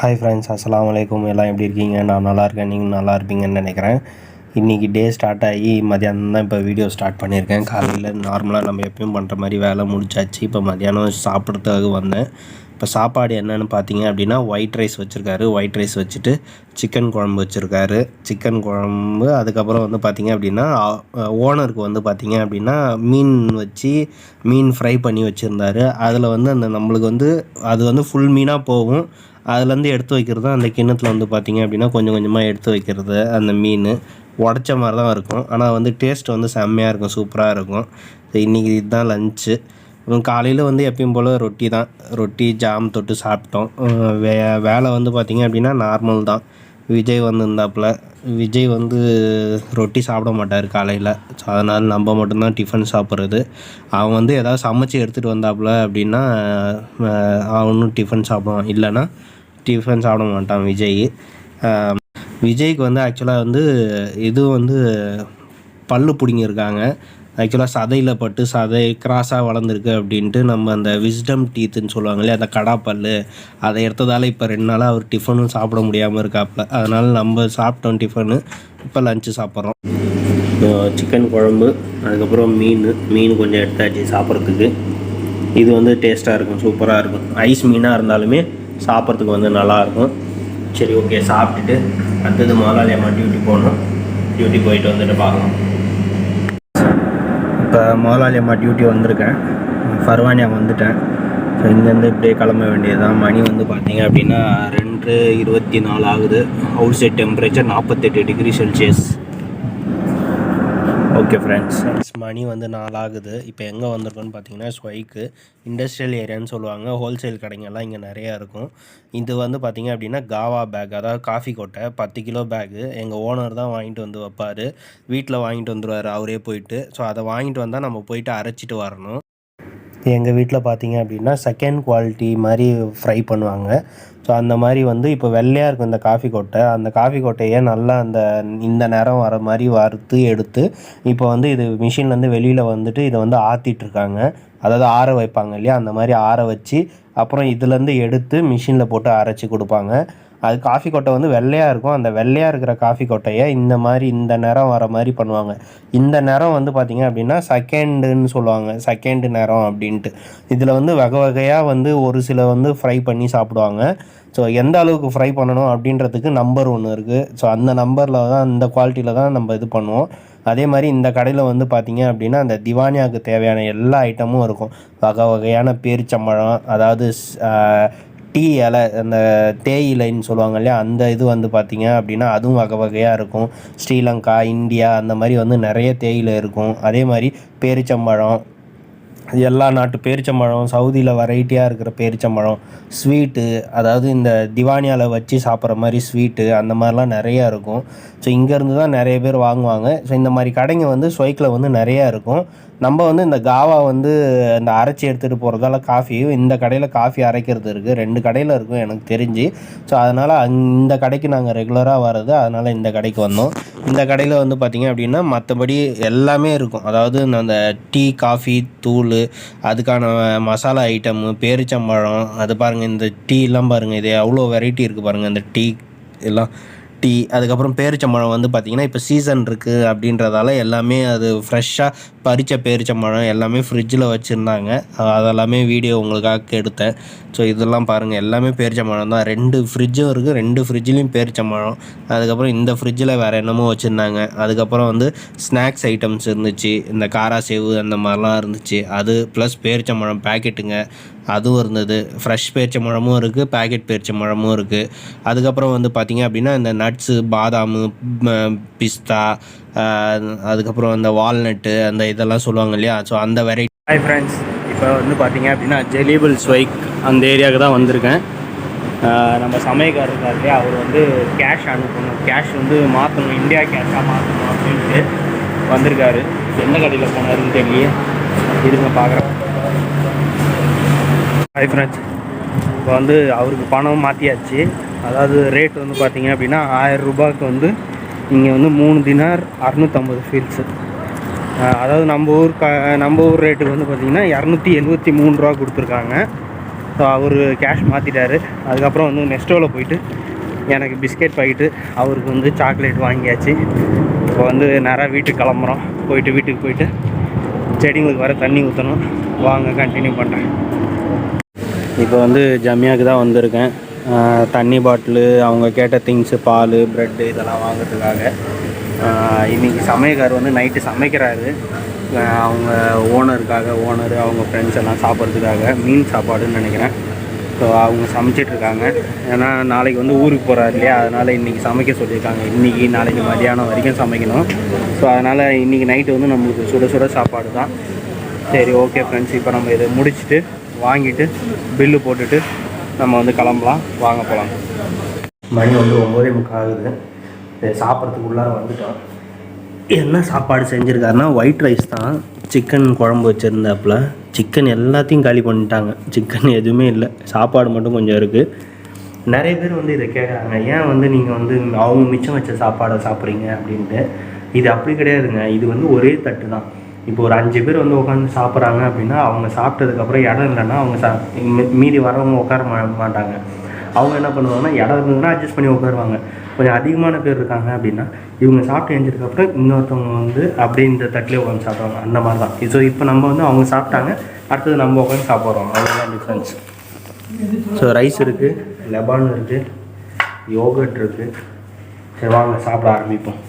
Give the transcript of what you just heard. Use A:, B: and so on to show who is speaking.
A: Hi friends அஸ்லாம் வலைக்கம் எல்லாம் எப்படி இருக்கீங்க? நான் நல்லா இருக்கேன். நீங்கள் நல்லா இருப்பீங்கன்னு நினைக்கிறேன். இன்றைக்கி டே ஸ்டார்ட் ஆகி மதியானம் தான் இப்போ வீடியோ ஸ்டார்ட் பண்ணியிருக்கேன். காலையில் நார்மலாக நம்ம எப்பயும் பண்ணுற மாதிரி வேலை முடிச்சாச்சு. இப்போ மதியானம் சாப்பிட்றதுக்காக வந்தேன். இப்போ சாப்பாடு என்னன்னு பார்த்தீங்க அப்படின்னா ஒயிட் ரைஸ் வச்சுருக்காரு. ஒயிட் ரைஸ் வச்சுட்டு சிக்கன் குழம்பு வச்சுருக்காரு. சிக்கன் குழம்பு அதுக்கப்புறம் வந்து பார்த்தீங்க அப்படின்னா ஓனருக்கு வந்து பார்த்தீங்க அப்படின்னா மீன் வச்சு மீன் ஃப்ரை பண்ணி வச்சுருந்தாரு. அதில் வந்து அந்த நம்மளுக்கு வந்து அது வந்து ஃபுல் மீனாக போகும். அதுலேருந்து எடுத்து வைக்கிறது தான் அந்த கிண்ணத்தில் வந்து பார்த்தீங்க அப்படின்னா கொஞ்சம் கொஞ்சமாக எடுத்து வைக்கிறது அந்த மீன். உடச்ச மாதிரி தான் இருக்கும் ஆனால் வந்து டேஸ்ட் வந்து செம்மையாக இருக்கும். சூப்பராக இருக்கும். இன்றைக்கி இதுதான் லஞ்சு காலையில் வந்து எப்பயும் போல் ரொட்டி தான் ரொட்டி ஜாம் தொட்டு சாப்பிட்டோம். வே வேலை வந்து பார்த்திங்க அப்படின்னா நார்மல் தான். விஜய் வந்திருந்தாப்புல. விஜய் வந்து ரொட்டி சாப்பிட மாட்டார் காலையில். ஸோ அதனால் நம்ம மட்டும்தான் டிஃபன் சாப்பிட்றது. அவன் வந்து எதாவது சமைச்சு எடுத்துகிட்டு வந்தாப்புல அப்படின்னா அவனும் டிஃபன் சாப்பிடுவான். இல்லைன்னா டிஃபன் சாப்பிட மாட்டான் விஜய். விஜய்க்கு வந்து ஆக்சுவலாக வந்து இது வந்து பல்லு பிடிங்கிருக்காங்க ஆக்சுவலாக சதையில் பட்டு சதை கிராஸாக வளர்ந்துருக்கு அப்படின்ட்டு நம்ம அந்த விஸ்டம் டீத்துன்னு சொல்லுவாங்க இல்லையா அந்த கடாப்பல் அதை எடுத்ததால் இப்போ ரெண்டு நாளாக அவர் டிஃபனும் சாப்பிட முடியாமல் இருக்காப்புல. அதனால் நம்ம சாப்பிட்டோம் டிஃபனு இப்போ லஞ்சு சாப்பிட்றோம். சிக்கன் குழம்பு அதுக்கப்புறம் மீன் மீன் கொஞ்சம் எடுத்தாச்சு சாப்பிட்றதுக்கு. இது வந்து டேஸ்ட்டாக இருக்கும் சூப்பராக இருக்கும். ஐஸ் மீனாக இருந்தாலுமே சாப்பிட்றதுக்கு வந்து நல்லாயிருக்கும். சரி ஓகே சாப்பிட்டுட்டு அடுத்தது முதலாளி அம்மா டியூட்டி போகணும் டியூட்டி போயிட்டு வந்துட்டு பார்க்கலாம். இப்போ முதலாளி அம்மா டியூட்டி வந்திருக்கேன். ஃபர்வானியா வந்துட்டேன். ஸோ இங்கேருந்து இப்படியே கிளம்ப வேண்டியது தான் மணி வந்து பார்த்தீங்க அப்படின்னா ரெண்டு இருபத்தி நாலு ஆகுது. அவுட் சைட் டெம்பரேச்சர் நாற்பத்தெட்டு degree Celsius okay friends friends மணி வந்து நாலாகுது இப்போ எங்கே வந்திருக்கோன்னு பார்த்தீங்கன்னா ஸ்வைக்கு இண்டஸ்ட்ரியல் ஏரியான்னு சொல்லுவாங்க. ஹோல்சேல் கடைங்கெல்லாம் இங்கே நிறையா இருக்கும். இது வந்து பார்த்திங்க அப்படின்னா காவா பேக் அதாவது காஃபி கொட்டை பத்து கிலோ பேக்கு எங்கள் ஓனர் தான் வாங்கிட்டு வந்து வைப்பார். வீட்டில் வாங்கிட்டு வந்துடுவார் அவரே போயிட்டு. ஸோ அதை வாங்கிட்டு வந்தால் நம்ம போயிட்டு அரைச்சிட்டு வரணும். எங்கள் வீட்டில் பார்த்தீங்க அப்படின்னா செகண்ட் குவாலிட்டி மாதிரி ஃப்ரை பண்ணுவாங்க. ஸோ அந்த மாதிரி வந்து இப்போ வெள்ளையாக இருக்கும் இந்த காஃபி கொட்டை. அந்த காஃபி கொட்டையை நல்லா அந்த இந்த நேரம் வர மாதிரி வறுத்து எடுத்து இப்போ வந்து இது மிஷின்லேருந்து வெளியில் வந்துட்டு இதை வந்து ஆற்றிட்டுருக்காங்க அதாவது ஆற வைப்பாங்க இல்லையா? அந்த மாதிரி ஆற வச்சு அப்புறம் இதுலேருந்து எடுத்து மிஷினில் போட்டு அரைச்சி கொடுப்பாங்க. அது காஃபி கொட்டை வந்து வெள்ளையாக இருக்கும். அந்த வெள்ளையாக இருக்கிற காஃபி கொட்டையை இந்த மாதிரி இந்த நேரம் வர மாதிரி பண்ணுவாங்க. இந்த நேரம் வந்து பார்த்திங்க அப்படின்னா செகண்டுன்னு சொல்லுவாங்க. செகண்டு நேரம் அப்படின்ட்டு. இதில் வந்து வகை வகையாக வந்து ஒரு சில வந்து ஃப்ரை பண்ணி சாப்பிடுவாங்க. ஸோ எந்த அளவுக்கு ஃப்ரை பண்ணணும் அப்படின்றதுக்கு நம்பர் ஒன்று இருக்குது ஸோ அந்த நம்பரில் தான் அந்த குவாலிட்டியில் தான் நம்ம இது பண்ணுவோம். அதே மாதிரி இந்த கடையில் வந்து பார்த்திங்க அப்படின்னா அந்த திவானியாவுக்கு தேவையான எல்லா ஐட்டமும் இருக்கும். வகை வகையான பேரிச்சம்பழம் அதாவது டீ இலை அந்த தேயிலைன்னு சொல்லுவாங்க இல்லையா அந்த இது வந்து பார்த்திங்க அப்படின்னா அதுவும் வகை வகையாக இருக்கும். ஸ்ரீலங்கா இந்தியா அந்த மாதிரி வந்து நிறைய தேயிலை இருக்கும். அதே மாதிரி பேரிச்சம்பழம் எல்லா நாட்டு பேரிச்சம்பழம் சவுதியில் வெரைட்டியாக இருக்கிற பேரிச்சம்பழம் ஸ்வீட்டு அதாவது இந்த திவானியாவில் வச்சு சாப்பிட்ற மாதிரி ஸ்வீட்டு அந்த மாதிரிலாம் நிறையா இருக்கும். ஸோ இங்கேருந்து தான் நிறைய பேர் வாங்குவாங்க. ஸோ இந்த மாதிரி கடைங்க வந்து ஸ்வைக்கில் வந்து நிறையா இருக்கும். நம்ம வந்து இந்த காவா வந்து இந்த அரைச்சி எடுத்துகிட்டு போகிறதால காஃபி இந்த கடையில் காஃபி அரைக்கிறது இருக்குது ரெண்டு கடையில் இருக்கும் எனக்கு தெரிஞ்சு. ஸோ அதனால் இந்த கடைக்கு நாங்கள் ரெகுலராக வர்றது அதனால் இந்த கடைக்கு வந்தோம். இந்த கடையில் வந்து பார்த்திங்க அப்படின்னா மற்றபடி எல்லாமே இருக்கும். அதாவது அந்த டீ காஃபி தூள் அதுக்கான மசாலா ஐட்டமு பேரிச்சம்பழம் அது பாருங்கள் இந்த டீ எல்லாம் பாருங்கள் இது எவ்வளோ வெரைட்டி இருக்குது பாருங்கள் இந்த டீ எல்லாம் டீ அதுக்கப்புறம் பேரிச்சம்பழம் வந்து பார்த்திங்கன்னா இப்போ சீசன் இருக்குது அப்படின்றதால எல்லாமே அது ஃப்ரெஷ்ஷாக பறித்த பேரிச்சம்பழம் எல்லாமே ஃப்ரிட்ஜில் வச்சுருந்தாங்க. அதெல்லாமே வீடியோ உங்களுக்காக எடுத்தேன். ஸோ இதெல்லாம் பாருங்கள் எல்லாமே பேரிச்சம்பழம் தான். ரெண்டு ஃப்ரிட்ஜும் இருக்குது ரெண்டு ஃப்ரிட்ஜ்லேயும் பேரிச்சம்பழம் அதுக்கப்புறம் இந்த ஃப்ரிட்ஜில் வேறு என்னமோ வச்சுருந்தாங்க. அதுக்கப்புறம் வந்து ஸ்நாக்ஸ் ஐட்டம்ஸ் இருந்துச்சு. இந்த காரா சேவு அந்த மாதிரிலாம் இருந்துச்சு. அது ப்ளஸ் பேரிச்சம்பழம் பேக்கெட்டுங்க அதுவும் இருந்தது. ஃப்ரெஷ் பேரிச்சம்பழமும் இருக்குது பேக்கெட் பேரிச்சம்பழமும் இருக்குது அதுக்கப்புறம் வந்து பார்த்திங்க அப்படின்னா இந்த நட்ஸு பாதாமு பிஸ்தா அதுக்கப்புறம் அந்த வால்நட்டு அந்த இது இதெல்லாம் சொல்லுவாங்க இல்லையா? ஸோ அந்த வெரைட்டி ஹாய் ஃப்ரெண்ட்ஸ் இப்போ வந்து பார்த்தீங்க அப்படின்னா ஜெலிபிள் ஸ்வைக் அந்த ஏரியாவுக்கு தான் வந்திருக்கேன். நம்ம சமயக்காரர் இருக்கார் இல்லையா? அவர் வந்து கேஷ் அனுப்பணும். கேஷ் வந்து மாற்றணும் இந்தியா கேஷாக மாற்றணும் அப்படின்ட்டு வந்திருக்காரு. எந்த கடையில் போனாருன்னு தெரியல இருங்க பார்க்குறேன் ஹாய் ஃப்ரெண்ட்ஸ் இப்போ வந்து அவருக்கு பணம் மாற்றியாச்சு அதாவது ரேட் வந்து பார்த்தீங்க அப்படின்னா ஆயிரம் ரூபாய்க்கு வந்து இங்கே வந்து மூணு தினார் அறநூற்றம்பது ஃபீல்ஸு அதாவது நம்ம ஊர் க நம்ம ஊர் ரேட்டுக்கு வந்து பார்த்திங்கன்னா இரநூத்தி எழுபத்தி மூணு ரூபா கொடுத்துருக்காங்க.
B: ஸோ அவர் கேஷ் மாற்றிட்டார் அதுக்கப்புறம் வந்து நெஸ்டோவில் போயிட்டு எனக்கு பிஸ்கெட் பாக்கெட்டு அவருக்கு வந்து சாக்லேட் வாங்கியாச்சு. இப்போ வந்து நேராக வீட்டுக்கு கிளம்புறோம். போயிட்டு வீட்டுக்கு போயிட்டு செடிங்களுக்கு வர தண்ணி ஊற்றணும் வாங்க கண்டினியூ பண்ணுறேன் இப்போ வந்து ஜம்மியாவுக்கு தான் வந்திருக்கேன். தண்ணி பாட்டிலு அவங்க கேட்ட திங்ஸு பால் ப்ரெட்டு இதெல்லாம் வாங்குறதுக்காக. இன்றைக்கி சமையக்கார் வந்து நைட்டு சமைக்கிறாரு. அவங்க ஓனருக்காக ஓனர் அவங்க ஃப்ரெண்ட்ஸ் எல்லாம் சாப்பிட்றதுக்காக மீன் சாப்பாடுன்னு நினைக்கிறேன். ஸோ அவங்க சமைச்சிட்டு இருக்காங்க ஏன்னா நாளைக்கு வந்து ஊருக்கு போகிறாரு இல்லையா? அதனால் இன்றைக்கி சமைக்க சொல்லியிருக்காங்க. இன்றைக்கி நாளைக்கு மதியானம் வரைக்கும் சமைக்கணும். ஸோ அதனால் இன்றைக்கி நைட்டு வந்து நம்மளுக்கு சுட சுட சாப்பாடு தான். சரி ஓகே ஃப்ரெண்ட்ஸ் இப்போ நம்ம இதை முடிச்சுட்டு வாங்கிட்டு பில்லு போட்டுட்டு நம்ம வந்து கிளம்பலாம். வாங்க போகலாம்
A: மணி வந்து ஒம்போதே முக்கால் ஆகுது. சாப்பிட்றதுக்கு உள்ளார வந்துட்டோம். என்ன சாப்பாடு செஞ்சுருக்காருன்னா ஒயிட் ரைஸ் தான் சிக்கன் குழம்பு வச்சுருந்தாப்புல. சிக்கன் எல்லாத்தையும் காலி பண்ணிட்டாங்க. சிக்கன் எதுவுமே இல்லை. சாப்பாடு மட்டும் கொஞ்சம் இருக்குது நிறைய பேர் வந்து இதை கேட்குறாங்க ஏன் வந்து நீங்கள் வந்து அவங்க மிச்சம் வச்ச சாப்பாடை சாப்பிட்றீங்க? அப்படின்ட்டு. இது அப்படி கிடையாதுங்க. இது வந்து ஒரே தட்டு தான். இப்போ ஒரு அஞ்சு பேர் வந்து உட்காந்து சாப்பிட்றாங்க அப்படின்னா அவங்க சாப்பிட்டதுக்கப்புறம் இடம் இல்லைன்னா அவங்க சா மீ- மீதி வரவங்க உட்கார மா மாட்டாங்க. அவங்க என்ன பண்ணுவாங்கன்னா இடம் இருந்ததுன்னா அட்ஜஸ்ட் பண்ணி உட்காருவாங்க. கொஞ்சம் அதிகமான பேர் இருக்காங்க அப்படின்னா இவங்க சாப்பிட்டு எழுந்திருக்கப்புறம் இன்னொருத்தவங்க வந்து அப்படியே இந்த தட்டிலே உட்காந்து சாப்பிடுவாங்க. அந்த மாதிரி தான் ஸோ இப்போ நம்ம வந்து அவங்க சாப்பிட்டாங்க அடுத்தது நம்ம உட்காந்து சாப்பிட்றோம். அவ்வளோதான் டிஃப்ரென்ஸ் ஸோ ரைஸ் இருக்குது லெபான் இருக்குது யோகட் இருக்குது சரி வாங்க சாப்பிட ஆரம்பிப்போம்.